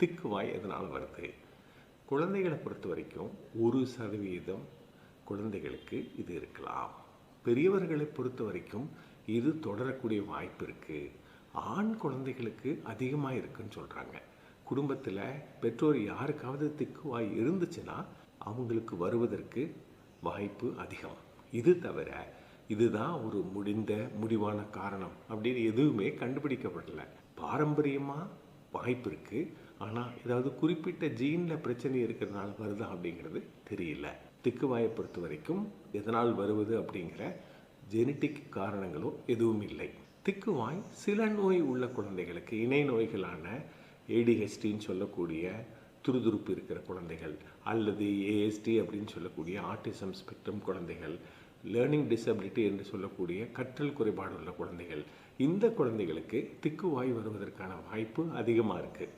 திக்குவாய் எதனால் வருது? குழந்தைகளை பொறுத்த வரைக்கும் ஒரு சதவீதம் குழந்தைகளுக்கு இது இருக்கலாம். பெரியவர்களை பொறுத்த வரைக்கும் இது தொடரக்கூடிய வாய்ப்பு இருக்குது ஆண் குழந்தைகளுக்கு அதிகமாக இருக்குன்னு சொல்கிறாங்க குடும்பத்தில் பெற்றோர் யாருக்காவது திக்குவாய் இருந்துச்சுன்னா அவங்களுக்கு வருவதற்கு வாய்ப்பு அதிகம். இது தவிர இதுதான் ஒரு முடிந்த முடிவான காரணம் அப்படின்னு எதுவுமே கண்டுபிடிக்கப்படலை. பாரம்பரியமாக வாய்ப்பு இருக்குது ஆனால் ஏதாவது குறிப்பிட்ட ஜீனில் பிரச்சனை இருக்கிறதுனால வருதா அப்படிங்கிறது தெரியல. திக்குவாயை பொறுத்த வரைக்கும் எதனால் வருவது அப்படிங்கிற ஜெனட்டிக் காரணங்களோ எதுவும் இல்லை. திக்குவாய் சில நோய் உள்ள குழந்தைகளுக்கு இணை நோய்களான ஏடிஹெச்டின்னு சொல்லக்கூடிய துருதுருப்பு இருக்கிற குழந்தைகள் அல்லது ஏஎஸ்டி அப்படின்னு சொல்லக்கூடிய ஆட்டிசம் ஸ்பெக்ட்ரம் குழந்தைகள் லேர்னிங் டிசபிலிட்டி என்று சொல்லக்கூடிய கற்றல் குறைபாடு உள்ள குழந்தைகள் இந்த குழந்தைகளுக்கு திக்குவாய் வருவதற்கான வாய்ப்பு அதிகமாக இருக்குது